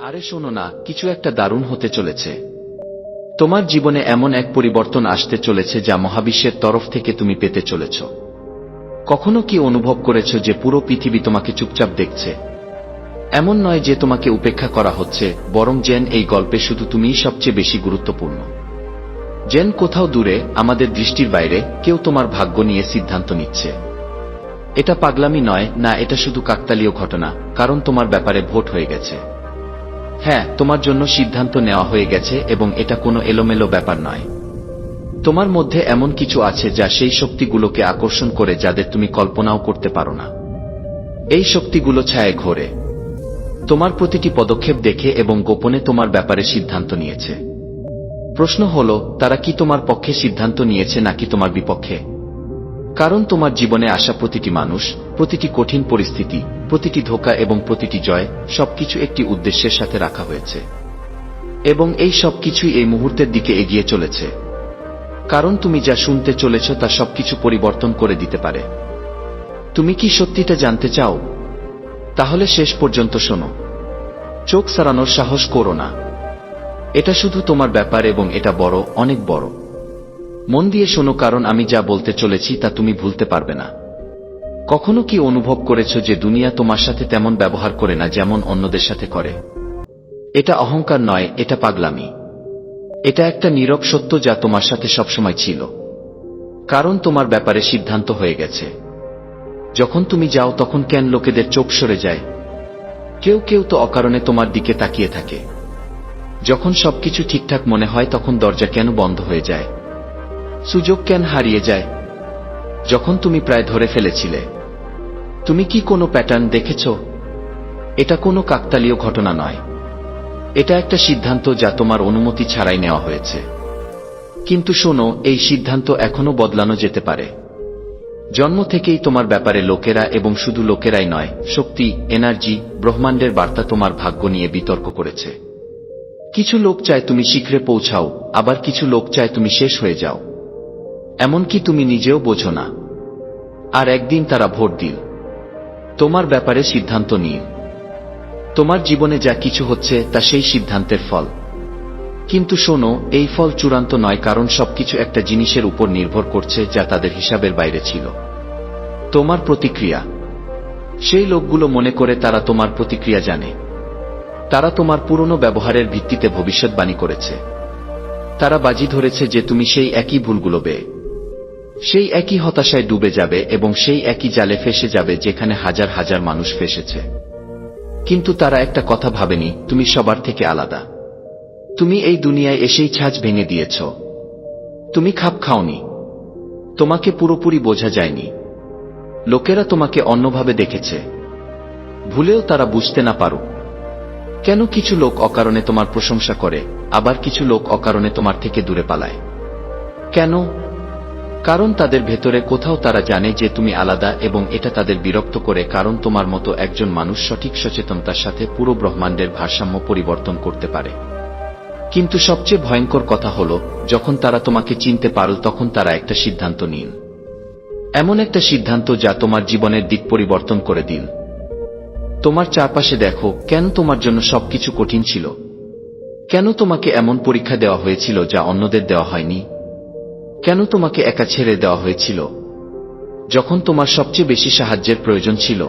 আরে শোনো না, কিছু একটা দারুণ হতে চলেছে। তোমার জীবনে এমন এক পরিবর্তন আসতে চলেছে যা মহাবিশ্বের তরফ থেকে তুমি পেতে চলেছ। কখনো কি অনুভব করেছ যে পুরো পৃথিবী তোমাকে চুপচাপ দেখছে? এমন নয় যে তোমাকে উপেক্ষা করা হচ্ছে, বরং জেন, এই গল্পে শুধু তুমিই সবচেয়ে বেশি গুরুত্বপূর্ণ। জেন, কোথাও দূরে, আমাদের দৃষ্টির বাইরে, কেউ তোমার ভাগ্য নিয়ে সিদ্ধান্ত নিচ্ছে। এটা পাগলামি নয়, না, এটা শুধু কাকতালীয় ঘটনা, কারণ তোমার ব্যাপারে ভোট হয়ে গেছে। হ্যাঁ তোমার জন্য সিদ্ধান্ত নেওয়া হয়ে গেছে এবং এটা কোনো এলোমেলো ব্যাপার নয়। তোমার মধ্যে এমন কিছু আছে যা সেই শক্তিগুলোকে আকর্ষণ করে যাদের তুমি কল্পনাও করতে পারো না। এই শক্তিগুলো ছায়ে ঘোরে। তোমার প্রতিটি পদক্ষেপ দেখে এবং গোপনে তোমার ব্যাপারে সিদ্ধান্ত নিয়েছে। প্রশ্ন হল, তারা কি তোমার পক্ষে সিদ্ধান্ত নিয়েছে নাকি তোমার বিপক্ষে? কারণ তোমার জীবনে আসা প্রতিটি মানুষ, প্রতিটি কঠিন পরিস্থিতি প্রতিটি ধোকা এবং প্রতিটি জয় সবকিছু একটি উদ্দেশ্যের সাথে রাখা হয়েছে। এবং এই সবকিছুই এই মুহূর্তের দিকে এগিয়ে চলেছে। কারণ তুমি যা শুনতে চলেছ তা সবকিছু পরিবর্তন করে দিতে পারে। তুমি কি সত্যিটা জানতে চাও? তাহলে শেষ পর্যন্ত শোনো। চোখ সারানোর সাহস করো না। এটা শুধু তোমার ব্যাপার এবং এটা বড়, অনেক বড়। মন দিয়ে শোনো কারণ আমি যা বলতে চলেছি তা তুমি ভুলতে পারবে না। কখনো কি অনুভব করেছ যে দুনিয়া তোমার সাথে তেমন ব্যবহার করে না যেমন অন্যদের সাথে করে? এটা অহংকার নয়, এটা পাগলামি। এটা একটা নীরব সত্য যা তোমার সাথে সবসময় ছিল। কারণ তোমার ব্যাপারে সিদ্ধান্ত হয়ে গেছে। যখন তুমি যাও তখন কেন লোকেদের চোখ সরে যায়? কেউ কেউ তো অকারণে তোমার দিকে তাকিয়ে থাকে। যখন সবকিছু ঠিকঠাক মনে হয় তখন দরজা কেন বন্ধ হয়ে যায়? সুযোগ কেন হারিয়ে যায়? যখন তুমি প্রায় ধরে ফেলেছিলে। তুমি কি কোনো প্যাটার্ন দেখেছ? এটা কোনো কাকতালীয় ঘটনা নয়। এটা একটা সিদ্ধান্ত যা তোমার অনুমতি ছাড়াই নেওয়া হয়েছে। কিন্তু শোনো, এই সিদ্ধান্ত এখনও বদলানো যেতে পারে। জন্ম থেকেই তোমার ব্যাপারে লোকেরা এবং শুধু লোকেরাই নয়, শক্তি, এনার্জি, ব্রহ্মাণ্ডের বার্তা তোমার ভাগ্য নিয়ে বিতর্ক করেছে। কিছু লোক চায় তুমি শীঘ্রে পৌঁছাও, আবার কিছু লোক চায় তুমি শেষ হয়ে যাও। এমনকি তুমি নিজেও বোঝো না। আর একদিন তারা ভোট দিল। তোমার ব্যাপারে সিদ্ধান্ত নিয়ে তোমার জীবনে যা কিছু হচ্ছে, তা সেই সিদ্ধান্তের ফল। কিন্তু শোনো, এই ফল চূড়ান্ত নয়, কারণ সবকিছু একটা জিনিসের উপর নির্ভর করছে, যা তাদের হিসাবের বাইরে ছিল। তোমার প্রতিক্রিয়া। সেই লোকগুলো মনে করে তারা তোমার প্রতিক্রিয়া জানে। তারা তোমার পুরনো ব্যবহারের ভিত্তিতে ভবিষ্যৎবাণী করেছে। তারা বাজি ধরেছে যে তুমি সেই একই ভুলগুলো বেয়ে। সেই একই হতাশায় ডুবে যাবে এবং সেই একই জালে ফেসে যাবে যেখানে হাজার হাজার মানুষ ফেসেছে। কিন্তু তারা একটা কথা ভাবেনি, তুমি সবার থেকে আলাদা। তুমি এই দুনিয়ায় এসেই ছাঁচ ভেঙে দিয়েছ। তুমি খাপ খাওনি। তোমাকে পুরোপুরি বোঝা যায়নি। লোকেরা তোমাকে অন্যভাবে দেখেছে। ভুলেও তারা বুঝতে না পারো। কেন কিছু লোক অকারণে তোমার প্রশংসা করে, আবার কিছু লোক অকারণে তোমার থেকে দূরে পালায়? কেন কারণ তাদের ভেতরে কোথাও তারা জানে যে তুমি আলাদা এবং এটা তাদের বিরক্ত করে কারণ তোমার মতো একজন মানুষ সঠিক সচেতনতার সাথে পুরো ব্রহ্মাণ্ডের ভারসাম্য পরিবর্তন করতে পারে। কিন্তু সবচেয়ে ভয়ঙ্কর কথা হল, যখন তারা তোমাকে চিনতে পারল, তখন তারা একটা সিদ্ধান্ত নিন এমন একটা সিদ্ধান্ত যা তোমার জীবনের দিক পরিবর্তন করে দিন তোমার চারপাশে দেখো, কেন তোমার জন্য সবকিছু কঠিন ছিল? কেন তোমাকে এমন পরীক্ষা দেওয়া হয়েছিল যা অন্যদের দেওয়া হয়নি? কেন তোমাকে একা ছেড়ে দেওয়া হয়েছিল? যখন তোমার সবচেয়ে বেশি সাহায্যের প্রয়োজন ছিল,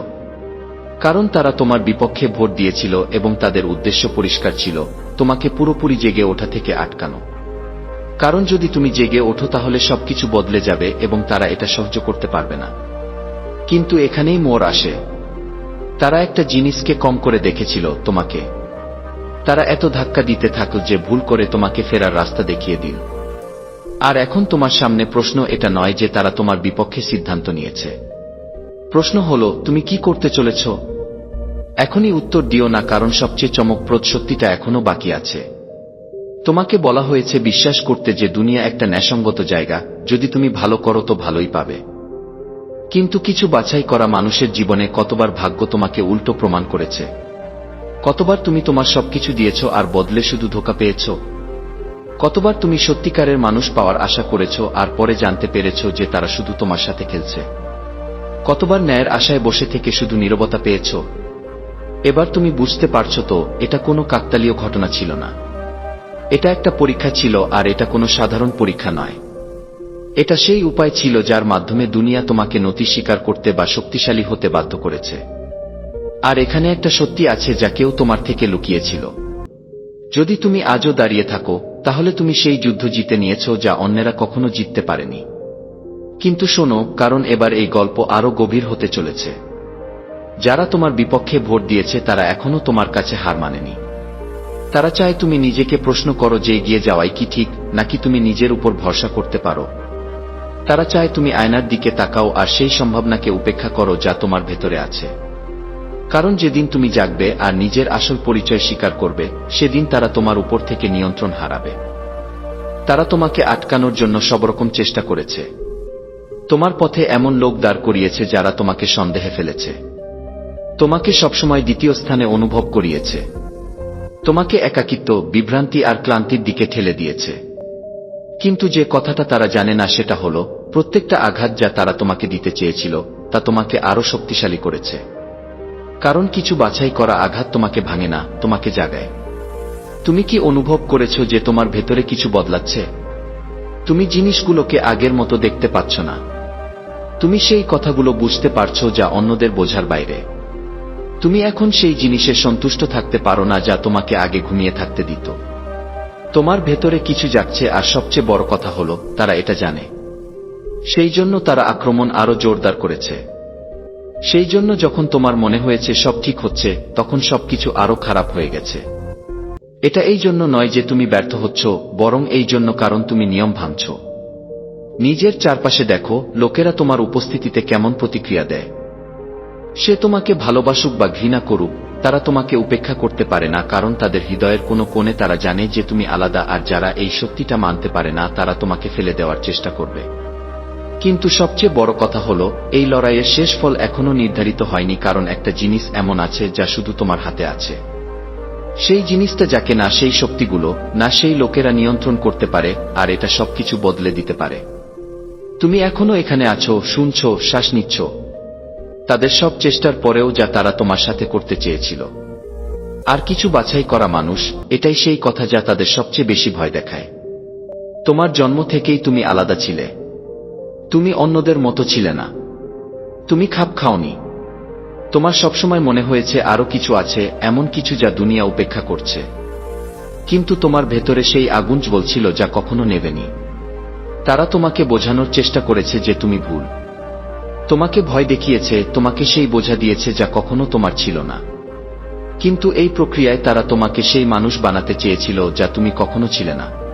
কারণ তারা তোমার বিপক্ষে ভোট দিয়েছিল এবং তাদের উদ্দেশ্য পরিষ্কার ছিল, তোমাকে পুরোপুরি জেগে ওঠা থেকে আটকানো। কারণ যদি তুমি জেগে ওঠো তাহলে সবকিছু বদলে যাবে এবং তারা এটা সহ্য করতে পারবে না। কিন্তু এখানেই মোর আসে। তারা একটা জিনিসকে কম করে দেখেছিল তোমাকে। তারা এত ধাক্কা দিতে থাকল যে ভুল করে তোমাকে ফেরার রাস্তা দেখিয়ে দিল। আর এখন তোমার সামনে প্রশ্ন এটা নয় যে তারা তোমার বিপক্ষে সিদ্ধান্ত নিয়েছে। প্রশ্ন হল, তুমি কি করতে চলেছ? এখনই উত্তর দিও না, কারণ সবচেয়ে চমকপ্রদ সত্যিটা এখনও বাকি আছে। তোমাকে বলা হয়েছে বিশ্বাস করতে যে দুনিয়া একটা ন্যাসঙ্গত জায়গা, যদি তুমি ভালো করো তো ভালোই পাবে। কিন্তু কিছু বাছাই করা মানুষের জীবনে কতবার ভাগ্য তোমাকে উল্টো প্রমাণ করেছে। কতবার তুমি তোমার সবকিছু দিয়েছ আর বদলে শুধু ধোকা পেয়েছ? কতবার তুমি সত্যিকারের মানুষ পাওয়ার আশা করেছ আর পরে জানতে পেরেছ যে তারা শুধু তোমার সাথে খেলছে? কতবার ন্যায়ের আশায় বসে থেকে শুধু নীরবতা পেয়েছ? এবার তুমি বুঝতে পারছ তো, এটা কোনো কাকতালীয় ঘটনা ছিল না। এটা একটা পরীক্ষা ছিল আর এটা কোনো সাধারণ পরীক্ষা নয়। এটা সেই উপায় ছিল যার মাধ্যমে দুনিয়া তোমাকে নতি স্বীকার করতে বা শক্তিশালী হতে বাধ্য করেছে। আর এখানে একটা সত্যি আছে যা কেউ তোমার থেকে লুকিয়েছিল। যদি তুমি আজও দাঁড়িয়ে থাকো তাহলে তুমি সেই যুদ্ধ জিতে নিয়েছ যা অন্যেরা কখনো জিততে পারেনি। কিন্তু শোনো, কারণ এবার এই গল্প আরও গভীর হতে চলেছে। যারা তোমার বিপক্ষে ভোট দিয়েছে, তারা এখনও তোমার কাছে হার মানেনি। তারা চায় তুমি নিজেকে প্রশ্ন করো যে এগিয়ে যাওয়াই কি ঠিক, নাকি তুমি নিজের উপর ভরসা করতে পারো। তারা চায় তুমি আয়নার দিকে তাকাও, আর সেই সম্ভাবনাকে উপেক্ষা করো যা তোমার ভেতরে আছে। কারণ যেদিন তুমি জাগবে আর নিজের আসল পরিচয় স্বীকার করবে, সেদিন তারা তোমার উপর থেকে নিয়ন্ত্রণ হারাবে। তারা তোমাকে আটকানোর জন্য সব রকম চেষ্টা করেছে। তোমার পথে এমন লোক দাঁড় করিয়েছে যারা তোমাকে সন্দেহে ফেলেছে। তোমাকে সবসময় দ্বিতীয় স্থানে অনুভব করিয়েছে। তোমাকে একাকিত্ব, বিভ্রান্তি আর ক্লান্তির দিকে ঠেলে দিয়েছে। কিন্তু যে কথাটা তারা জানে না, সেটা হলো, প্রত্যেকটা আঘাত যা তারা তোমাকে দিতে চেয়েছিল, তা তোমাকে আরও শক্তিশালী করেছে। কারণ কিছু বাছাই করা আঘাত তোমাকে ভাঙে না, তোমাকে জাগায়। তুমি কি অনুভব করেছ যে তোমার ভেতরে কিছু বদলাচ্ছে? তুমি জিনিসগুলোকে আগের মতো দেখতে পাচ্ছ না। তুমি সেই কথাগুলো বুঝতে পারছ যা অন্যদের বোঝার বাইরে। তুমি এখন সেই জিনিসে সন্তুষ্ট থাকতে পারো না যা তোমাকে আগে ঘুমিয়ে থাকতে দিত। তোমার ভেতরে কিছু যাচ্ছে আর সবচেয়ে বড় কথা হলো, তারা এটা জানে। সেই জন্য তারা আক্রমণ আরও জোরদার করেছে। সেই জন্য যখন তোমার মনে হয়েছে সব ঠিক হচ্ছে, তখন সবকিছু আরও খারাপ হয়ে গেছে। এটা এই জন্য নয় যে তুমি ব্যর্থ হচ্ছ, বরং এই জন্য কারণ তুমি নিয়ম ভাঙছ। নিজের চারপাশে দেখো, লোকেরা তোমার উপস্থিতিতে কেমন প্রতিক্রিয়া দেয়। সে তোমাকে ভালোবাসুক বা ঘৃণা করুক, তারা তোমাকে উপেক্ষা করতে পারে না, কারণ তাদের হৃদয়ের কোনো কোণে তারা জানে যে তুমি আলাদা, আর যারা এই সত্যিটা মানতে পারে না, তারা তোমাকে ফেলে দেওয়ার চেষ্টা করবে। কিন্তু সবচেয়ে বড় কথা হলো, এই লড়াইয়ের শেষ ফল এখনও নির্ধারিত হয়নি, কারণ একটা জিনিস এমন আছে যা শুধু তোমার হাতে আছে। সেই জিনিসটা যাকে না সেই শক্তিগুলো, না সেই লোকেরা নিয়ন্ত্রণ করতে পারে, আর এটা সবকিছু বদলে দিতে পারে। তুমি এখনও এখানে আছো, শুনছ, শ্বাস নিচ্ছ। তাদের সব চেষ্টার পরেও যা তারা তোমার সাথে করতে চেয়েছিল। আর কিছু বাছাই করা মানুষ, এটাই সেই কথা যা তাদের সবচেয়ে বেশি ভয় দেখায়। তোমার জন্ম থেকেই তুমি আলাদা ছিলে। তুমি অন্যদের মতো ছিলে না। তুমি খাপ খাওনি। তোমার সবসময় মনে হয়েছে আরও কিছু আছে, এমন কিছু যা দুনিয়া উপেক্ষা করছে। কিন্তু তোমার ভেতরে সেই আগুন বলছিল যা কখনো নেবেনি। তারা তোমাকে বোঝানোর চেষ্টা করেছে যে তুমি ভুল। তোমাকে ভয় দেখিয়েছে, তোমাকে সেই বোঝা দিয়েছে যা কখনো তোমার ছিল না। কিন্তু এই প্রক্রিয়ায় তারা তোমাকে সেই মানুষ বানাতে চেয়েছিল যা তুমি কখনো ছিলে না।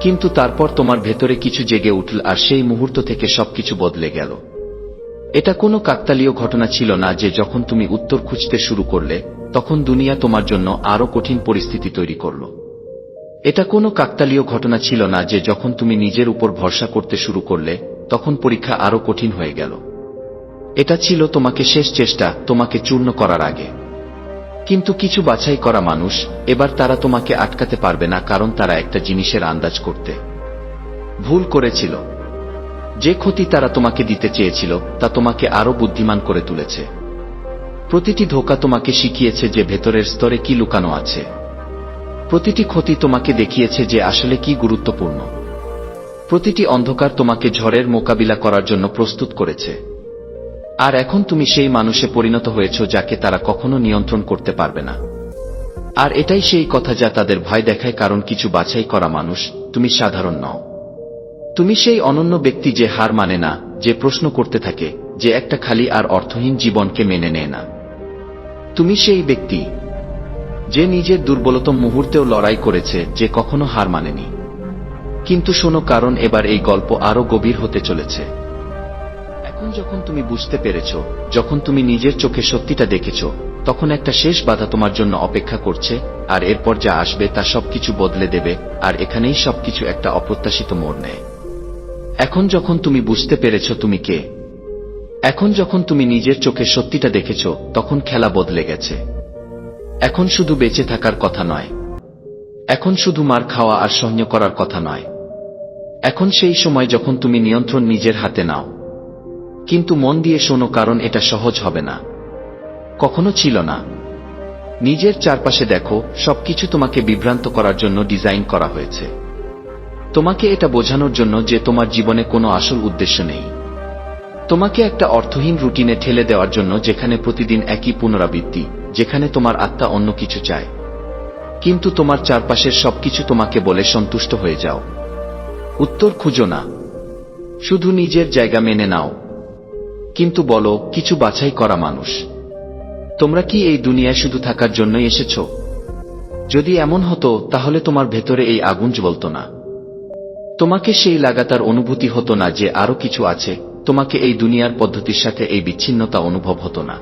কিন্তু তারপর তোমার ভেতরে কিছু জেগে উঠল আর সেই মুহূর্ত থেকে সবকিছু বদলে গেল। এটা কোনো কাকতালীয় ঘটনা ছিল না যে যখন তুমি উত্তর খুঁজতে শুরু করলে, তখন দুনিয়া তোমার জন্য আরও কঠিন পরিস্থিতি তৈরি করল। এটা কোনো কাকতালীয় ঘটনা ছিল না যে যখন তুমি নিজের উপর ভরসা করতে শুরু করলে, তখন পরীক্ষা আরও কঠিন হয়ে গেল। এটা ছিল তোমাকে শেষ চেষ্টা, তোমাকে চূর্ণ করার আগে। কিন্তু কিছু বাছাই করা মানুষ, এবার তারা তোমাকে আটকাতে পারবে না কারণ তারা একটা জিনিসের আন্দাজ করতে। ভুল করেছিল। যে ক্ষতি তারা তোমাকে দিতে চেয়েছিল, তা তোমাকে আরও বুদ্ধিমান করে তুলেছে। প্রতিটি ধোকা তোমাকে শিখিয়েছে যে ভেতরের স্তরে কি লুকানো আছে। প্রতিটি ক্ষতি তোমাকে দেখিয়েছে যে আসলে কি গুরুত্বপূর্ণ। প্রতিটি অন্ধকার তোমাকে ঝড়ের মোকাবিলা করার জন্য প্রস্তুত করেছে। আর এখন তুমি সেই মানুষে পরিণত হয়েছ যাকে তারা কখনো নিয়ন্ত্রণ করতে পারবে না। আর এটাই সেই কথা যা তাদের ভয় দেখায়, কারণ কিছু বাছাই করা মানুষ তুমি সাধারণ নও। তুমি সেই অনন্য ব্যক্তি যে হার মানে না, যে প্রশ্ন করতে থাকে, যে একটা খালি আর অর্থহীন জীবনকে মেনে নেয় না। তুমি সেই ব্যক্তি যে নিজের দুর্বলতম মুহূর্তেও লড়াই করেছে, যে কখনো হার মানেনি। কিন্তু শোনো, কারণ এবার এই গল্প আরও গভীর হতে চলেছে। এখন যখন তুমি বুঝতে পেরেছ, যখন তুমি নিজের চোখে সত্যিটা দেখেছ, তখন একটা শেষ বাধা তোমার জন্য অপেক্ষা করছে, আর এরপর যা আসবে তা সবকিছু বদলে দেবে, আর এখানেই সবকিছু একটা অপ্রত্যাশিত মোড় নেয়। এখন যখন তুমি বুঝতে পেরেছ তুমি কে, এখন যখন তুমি নিজের চোখে সত্যিটা দেখেছ, তখন খেলা বদলে গেছে। এখন শুধু বেঁচে থাকার কথা নয়। এখন শুধু মার খাওয়া আর সহ্য করার কথা নয়। এখন সেই সময় যখন তুমি নিয়ন্ত্রণ নিজের হাতে নাও। কিন্তু মন দিয়ে শোনো কারণ এটা সহজ হবে না। কখনো ছিল না। নিজের চারপাশে দেখো, সবকিছু তোমাকে বিভ্রান্ত করার জন্য ডিজাইন করা হয়েছে। তোমাকে এটা বোঝানোর জন্য যে তোমার জীবনে কোনো আসল উদ্দেশ্য নেই। তোমাকে একটা অর্থহীন রুটিনে ঠেলে দেওয়ার জন্য যেখানে প্রতিদিন একই পুনরাবৃত্তি, যেখানে তোমার আত্মা অন্য কিছু চায়। কিন্তু তোমার চারপাশের সবকিছু তোমাকে বলে সন্তুষ্ট হয়ে যাও। উত্তর খুঁজো না। শুধু নিজের জায়গা মেনে নাও। কিন্তু বলো, কিছু বাছাই করা মানুষ। তোমরা কি এই দুনিয়ায় শুধু থাকার জন্যই এসেছ? যদি এমন হতো, তাহলে তোমার ভেতরে এই আগুন জ্বলত না। তোমাকে সেই লাগাতার অনুভূতি হতো না যে আরও কিছু আছে, তোমাকে এই দুনিয়ার পদ্ধতির সাথে এই বিচ্ছিন্নতা অনুভব হতো না।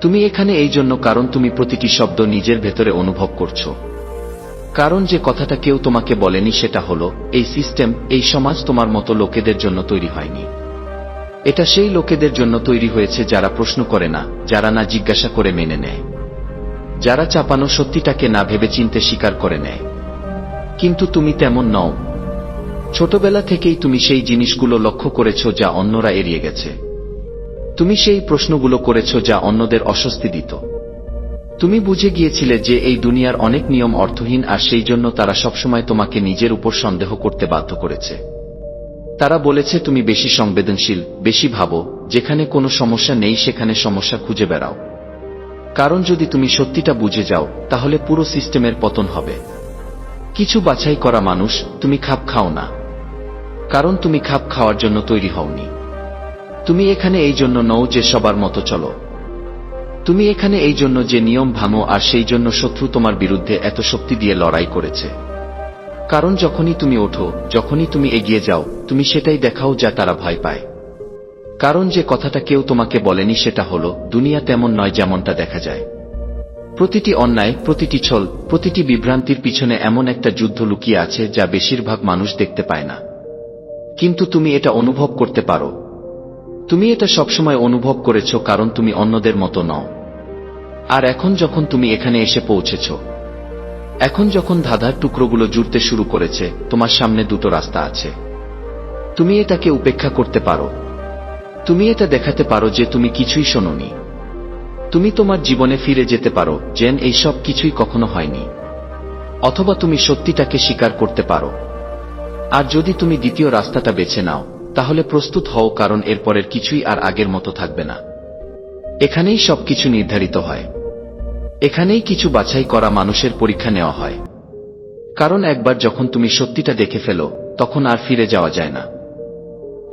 তুমি এখানে এই জন্য কারণ তুমি প্রতিটি শব্দ নিজের ভেতরে অনুভব করছ। কারণ যে কথাটা কেউ তোমাকে বলেনি সেটা হলো, এই সিস্টেম, এই সমাজ তোমার মতো লোকেদের জন্য তৈরি হয়নি। এটা সেই লোকেদের জন্য তৈরি হয়েছে যারা প্রশ্ন করে না, যারা না জিজ্ঞাসা করে মেনে নেয়। যারা চাপানো সত্যিটাকে না ভেবে চিনতে স্বীকার করে নেয়। কিন্তু তুমি তেমন নও। ছোটবেলা থেকেই তুমি সেই জিনিসগুলো লক্ষ্য করেছ যা অন্যরা এড়িয়ে গেছে। তুমি সেই প্রশ্নগুলো করেছ যা অন্যদের অস্বস্তি দিত। তুমি বুঝে গিয়েছিলে যে এই দুনিয়ার অনেক নিয়ম অর্থহীন আর সেই জন্য তারা সবসময় তোমাকে নিজের উপর সন্দেহ করতে বাধ্য করেছে। তারা বলেছে, তুমি বেশি সংবেদনশীল, বেশি ভাবো। যেখানে কোনো সমস্যা নেই, সেখানে সমস্যা খুঁজে বেড়াও। কারণ যদি তুমি সত্যিটা বুঝে যাও, তাহলে পুরো সিস্টেমের পতন হবে। কিছু বাছাই করা মানুষ, তুমি খাপ খাও না। কারণ তুমি খাপ খাওয়ার জন্য তৈরি হওনি। তুমি এখানে এই জন্য নও যে সবার মতো চলো। তুমি এখানে এই জন্য যে নিয়ম ভাঙো, আর সেই জন্য শত্রু তোমার বিরুদ্ধে এত শক্তি দিয়ে লড়াই করেছে। কারণ যখনই তুমি ওঠো, যখনই তুমি এগিয়ে যাও, তুমি সেটাই দেখাও যা তারা ভয় পায়। কারণ যে কথাটা কেউ তোমাকে বলেনি সেটা হলো, দুনিয়া তেমন নয় যেমনটা দেখা যায়। প্রতিটি অন্যায়, প্রতিটি ছল, প্রতিটি বিভ্রান্তির পিছনে এমন একটা যুদ্ধ লুকিয়ে আছে যা বেশিরভাগ মানুষ দেখতে পায় না। কিন্তু তুমি এটা অনুভব করতে পারো। তুমি এটা সবসময় অনুভব করেছ কারণ তুমি অন্যদের মতো নও। আর এখন যখন তুমি এখানে এসে পৌঁছেছ এখন যখন ধাঁধার টুকরোগুলো জুড়তে শুরু করেছে, তোমার সামনে দুটো রাস্তা আছে। তুমি এটাকে উপেক্ষা করতে পারো। তুমি এটা দেখাতে পারো যে তুমি কিছুই শোনোনি। তুমি তোমার জীবনে ফিরে যেতে পারো, যেন এই সব কিছুই কখনো হয়নি। অথবা তুমি সত্যিটাকে স্বীকার করতে পারো। আর যদি তুমি দ্বিতীয় রাস্তাটা বেছে নাও, তাহলে প্রস্তুত হও, কারণ এরপরের কিছুই আর আগের মতো থাকবে না। এখানেই সবকিছু নির্ধারিত হয়। এখানেই কিছু বাছাই করা মানুষের পরীক্ষা নেওয়া হয়। কারণ একবার যখন তুমি সত্যিটা দেখে ফেলো, তখন আর ফিরে যাওয়া যায় না।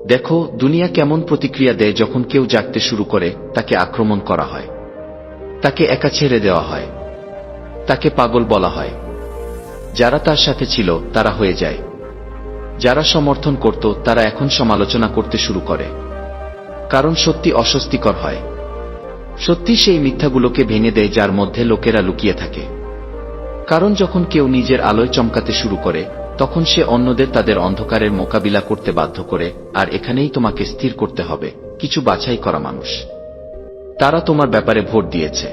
দেখো, দুনিয়া কেমন প্রতিক্রিয়া দেয় যখন কেউ জাগতে শুরু করে, তাকে আক্রমণ করা হয়। তাকে একা ছেড়ে দেওয়া হয়। তাকে পাগল বলা হয়। যারা তার সাথে ছিল, তারা হয়ে যায়। যারা সমর্থন করত, তারা এখন সমালোচনা করতে শুরু করে। কারণ সত্যি অস্বস্তিকর হয়। সত্যি সেই মিথ্যাগুলোকে ভেঙে দেয় যার মধ্যে লোকেরা লুকিয়ে থাকে। কারণ যখন কেউ নিজের আলোয় চমকাতে শুরু করে, তখন সে অন্যদের তাদের অন্ধকারের মোকাবিলা করতে বাধ্য করে, আর এখানেই তোমাকে স্থির করতে হবে, কিছু বাছাই করা মানুষ। তারা তোমার ব্যাপারে ভোট দিয়েছে।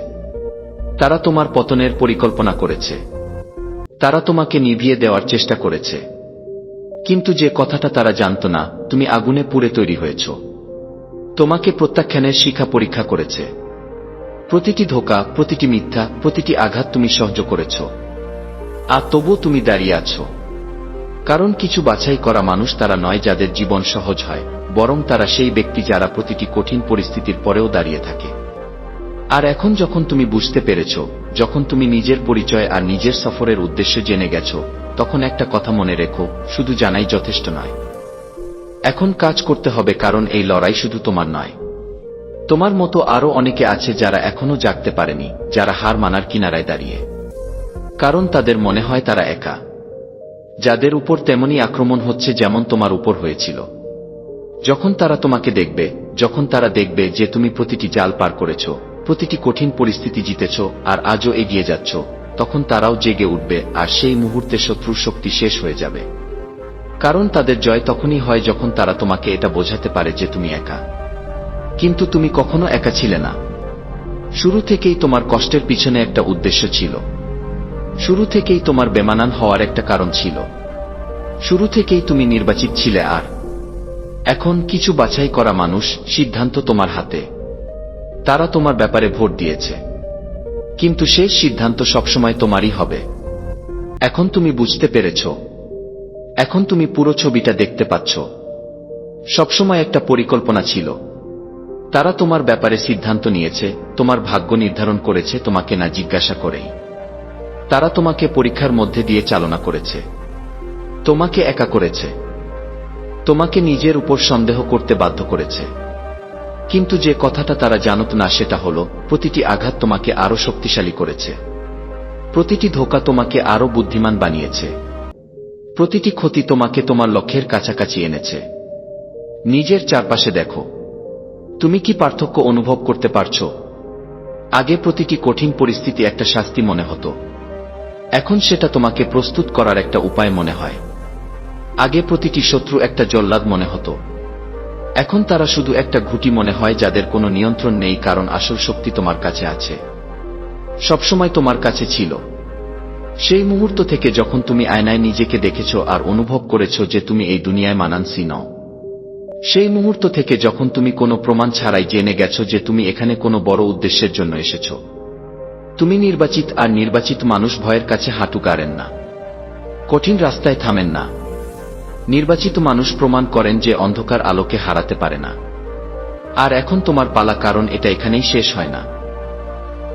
তারা তোমার পতনের পরিকল্পনা করেছে। তারা তোমাকে নিভিয়ে দেওয়ার চেষ্টা করেছে। কিন্তু যে কথাটা তারা জানত না, তুমি আগুনে পুড়ে তৈরি হয়েছ। তোমাকে প্রত্যাখ্যানের শিখা পরীক্ষা করেছে। প্রতিটি ধোকা, প্রতিটি মিথ্যা, প্রতিটি আঘাত তুমি সহ্য করেছ। আর তবুও তুমি দাঁড়িয়ে আছো। কারণ কিছু বাছাই করা মানুষ তারা নয় যাদের জীবন সহজ হয়, বরং তারা সেই ব্যক্তি যারা প্রতিটি কঠিন পরিস্থিতির পরেও দাঁড়িয়ে থাকে। আর এখন যখন তুমি বুঝতে পেরেছ, যখন তুমি নিজের পরিচয় আর নিজের সফরের উদ্দেশ্য জেনে গেছ, তখন একটা কথা মনে রেখো, শুধু জানাই যথেষ্ট নয়। এখন কাজ করতে হবে কারণ এই লড়াই শুধু তোমার নয়। তোমার মতো আরও অনেকে আছে যারা এখনও জাগতে পারেনি, যারা হার মানার কিনারায় দাঁড়িয়ে। কারণ তাদের মনে হয় তারা একা। যাদের উপর তেমনই আক্রমণ হচ্ছে যেমন তোমার উপর হয়েছিল। যখন তারা তোমাকে দেখবে, যখন তারা দেখবে যে তুমি প্রতিটি জাল পার করেছ, প্রতিটি কঠিন পরিস্থিতি জিতেছ আর আজও এগিয়ে যাচ্ছ, তখন তারাও জেগে উঠবে আর সেই মুহূর্তে শত্রুর শক্তি শেষ হয়ে যাবে। কারণ তাদের জয় তখনই হয় যখন তারা তোমাকে এটা বোঝাতে পারে যে তুমি একা। কিন্তু তুমি কখনো একা ছিলে না। শুরু থেকেই তোমার কষ্টের পিছনে একটা উদ্দেশ্য ছিল। শুরু থেকেই তোমার বেমানান হওয়ার একটা কারণ ছিল। শুরু থেকেই তুমি নির্বাচিত ছিলে আর এখন কিছু বাছাই করা মানুষ সিদ্ধান্ত তোমার হাতে। তারা তোমার ব্যাপারে ভোট দিয়েছে। কিন্তু শেষ সিদ্ধান্ত সবসময় তোমারই হবে। এখন তুমি বুঝতে পেরেছ। এখন তুমি পুরো ছবিটা দেখতে পাচ্ছ। সবসময় একটা পরিকল্পনা ছিল। তারা তোমার ব্যাপারে সিদ্ধান্ত নিয়েছে, তোমার ভাগ্য নির্ধারণ করেছে, তোমাকে না জিজ্ঞাসা করেই তারা তোমাকে পরীক্ষার মধ্যে দিয়ে চালনা করেছে। তোমাকে একা করেছে। তোমাকে নিজের উপর সন্দেহ করতে বাধ্য করেছে। কিন্তু যে কথাটা তারা জানত না, সেটা হল, প্রতিটি আঘাত তোমাকে আরও শক্তিশালী করেছে। প্রতিটি ধোকা তোমাকে আরও বুদ্ধিমান বানিয়েছে। প্রতিটি ক্ষতি তোমাকে তোমার লক্ষ্যের কাছাকাছি এনেছে। নিজের চারপাশে দেখো। তুমি কি পার্থক্য অনুভব করতে পারছ? আগে প্রতিটি কঠিন পরিস্থিতি একটা শাস্তি মনে হতো। এখন সেটা তোমাকে প্রস্তুত করার একটা উপায় মনে হয়। আগে প্রতিটি শত্রু একটা জল্লাদ মনে হতো। এখন তারা শুধু একটা ঘুটি মনে হয় যাদের কোনো নিয়ন্ত্রণ নেই কারণ আসল শক্তি তোমার কাছে আছে। সবসময় তোমার কাছে ছিল। সেই মুহূর্ত থেকে যখন তুমি আয়নায় নিজেকে দেখেছ আর অনুভব করেছ যে তুমি এই দুনিয়ায় মানানসি নও। সেই মুহূর্ত থেকে যখন তুমি কোনো প্রমাণ ছাড়াই জেনে গেছ যে তুমি এখানে কোনো বড় উদ্দেশ্যের জন্য এসেছ। তুমি নির্বাচিত আর নির্বাচিত মানুষ ভয়ের কাছে হাঁটু গাড়েন না। কঠিন রাস্তায় থামেন না। নির্বাচিত মানুষ প্রমাণ করেন যে অন্ধকার আলোকে হারাতে পারে না। আর এখন তোমার পালা কারণ এটা এখানেই শেষ হয় না।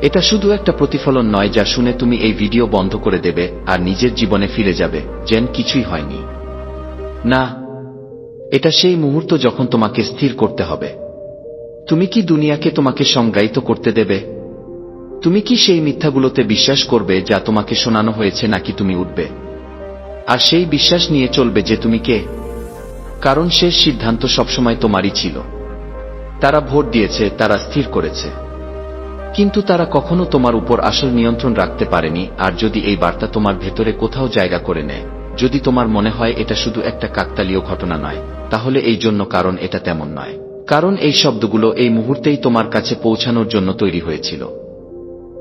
এটা শুধু একটা প্রতিফলন নয় যা শুনে তুমি এই ভিডিও বন্ধ করে দেবে আর নিজের জীবনে ফিরে যাবে, যেন কিছুই হয়নি। না এটা সেই মুহূর্ত যখন তোমাকে স্থির করতে হবে। তুমি কি দুনিয়াকে তোমাকে সংজ্ঞায়িত করতে দেবে? তুমি কি সেই মিথ্যাগুলোতে বিশ্বাস করবে যা তোমাকে শোনানো হয়েছে নাকি তুমি উঠবে? আর সেই বিশ্বাস নিয়ে চলবে যে তুমি কে? কারণ শেষ সিদ্ধান্ত সবসময় তোমারই ছিল। তারা ভোট দিয়েছে, তারা স্থির করেছে। কিন্তু তারা কখনো তোমার উপর আসল নিয়ন্ত্রণ রাখতে পারেনি, আর যদি এই বার্তা তোমার ভেতরে কোথাও জায়গা করে নেয়, যদি তোমার মনে হয় এটা শুধু একটা কাকতালীয় ঘটনা নয়। তাহলে এই জন্য কারণ এটা তেমন নয়। কারণ এই শব্দগুলো এই মুহূর্তেই তোমার কাছে পৌঁছানোর জন্য তৈরি হয়েছিল।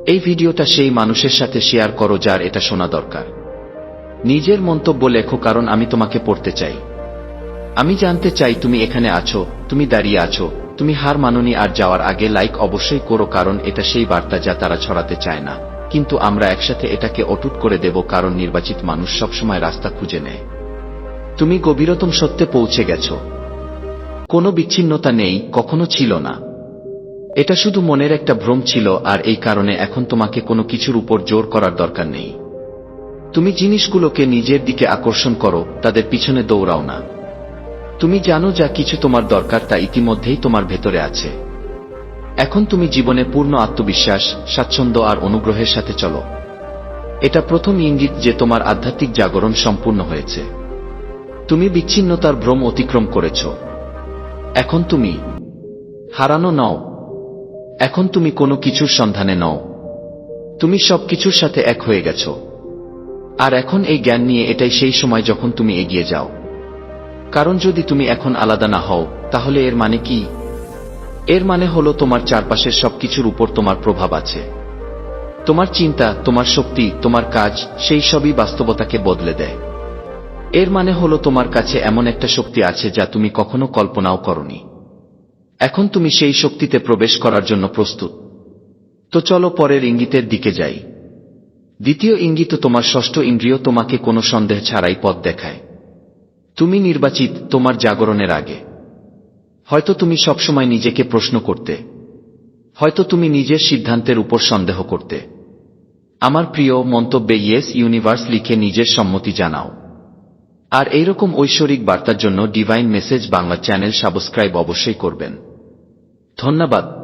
এই ভিডিওটা সেই মানুষের সাথে শেয়ার করো যার এটা শোনা দরকার। নিজের মন্তব্য লেখো কারণ আমি তোমাকে পড়তে চাই। আমি জানতে চাই তুমি এখানে আছো, তুমি দাঁড়িয়ে আছো, তুমি হার মাননি আর যাওয়ার আগে লাইক অবশ্যই করো কারণ এটা সেই বার্তা যা তারা ছড়াতে চায় না। কিন্তু আমরা একসাথে এটাকে অটুট করে দেব কারণ নির্বাচিত মানুষ সবসময় রাস্তা খুঁজে নেয়। তুমি গভীরতম সত্যে পৌঁছে গেছ। কোনো বিচ্ছিন্নতা নেই, কখনো ছিল না। এটা শুধু মনের একটা ভ্রম ছিল, আর এই কারণে এখন তোমাকে কোনো কিছুর উপর জোর করার দরকার নেই। তুমি জিনিসগুলোকে নিজের দিকে আকর্ষণ করো, তাদের পিছনে দৌড়াও না। তুমি জানো যা কিছু তোমার দরকার, তা ইতিমধ্যেই তোমার ভেতরে আছে। এখন তুমি জীবনে পূর্ণ আত্মবিশ্বাস, স্বাচ্ছন্দ্য আর অনুগ্রহের সাথে চলো। এটা প্রথম ইঙ্গিত যে তোমার আধ্যাত্মিক জাগরণ সম্পূর্ণ হয়েছে। তুমি বিচ্ছিন্নতার ভ্রম অতিক্রম করেছ। এখন তুমি হারানো নও। এখন তুমি কোনো কিছুর সন্ধানে নও। তুমি সবকিছুর সাথে এক হয়ে গেছ। আর এখন এই জ্ঞান নিয়ে এটাই সেই সময় যখন তুমি এগিয়ে যাও। কারণ যদি তুমি এখন আলাদা না হও, তাহলে এর মানে কি? এর মানে হলো তোমার চারপাশের সবকিছুর উপর তোমার প্রভাব আছে। তোমার চিন্তা, তোমার শক্তি, তোমার কাজ, সেই সবই বাস্তবতাকে বদলে দেয়। এর মানে হলো তোমার কাছে এমন একটা শক্তি আছে যা তুমি কখনো কল্পনাও করনি। এখন তুমি সেই শক্তিতে প্রবেশ করার জন্য প্রস্তুত। তো চলো পরের ইঙ্গিতের দিকে যাই। দ্বিতীয় ইঙ্গিত, তোমার ষষ্ঠ ইন্দ্রিয় তোমাকে কোনো সন্দেহ ছাড়াই পথ দেখায়। তুমি নির্বাচিত তোমার জাগরণের আগে। হয়তো তুমি সবসময় নিজেকে প্রশ্ন করতে। হয়তো তুমি নিজের সিদ্ধান্তের উপর সন্দেহ করতে। আমার প্রিয় মন্তব্যে ইয়েস ইউনিভার্স লিখে নিজের সম্মতি জানাও। আর এইরকম ঐশ্বরিক বার্তার জন্য divine message Bangla channel subscribe অবশ্যই করবেন। ধন্যবাদ।